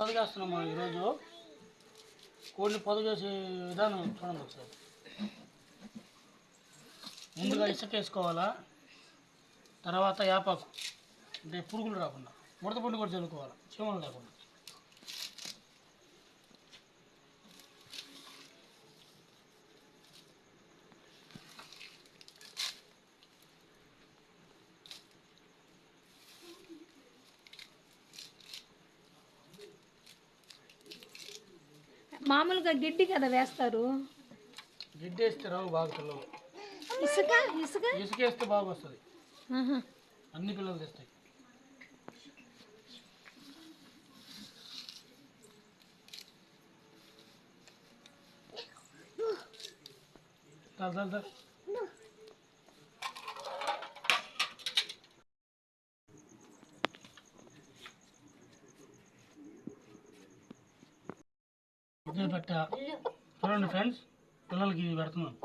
పొద చేస్తున్నాం మనం ఈరోజు. కోడిని పొదగ చేసే విధానం చూడండి ఒకసారి. ముందుగా ఇసుక వేసుకోవాలా? తర్వాత యాపాకు. అంటే పురుగులు రాకుండా. ముడత పండు కూడా చల్లుకోవాలి? చీమలు లేకుండా. మామూలుగా గిడ్డి కదా వేస్తారు? గిడ్డ వేస్తే రావు బాగా పిల్లలు ఇసుక? ఇసుక? ఇసుక వేస్తే బాగా వస్తుంది. అన్ని పిల్లలు తెస్తాయి. దా, దా. చూడండి ఫ్రెండ్స్ పిల్లలకి ఇది పెడుతున్నాను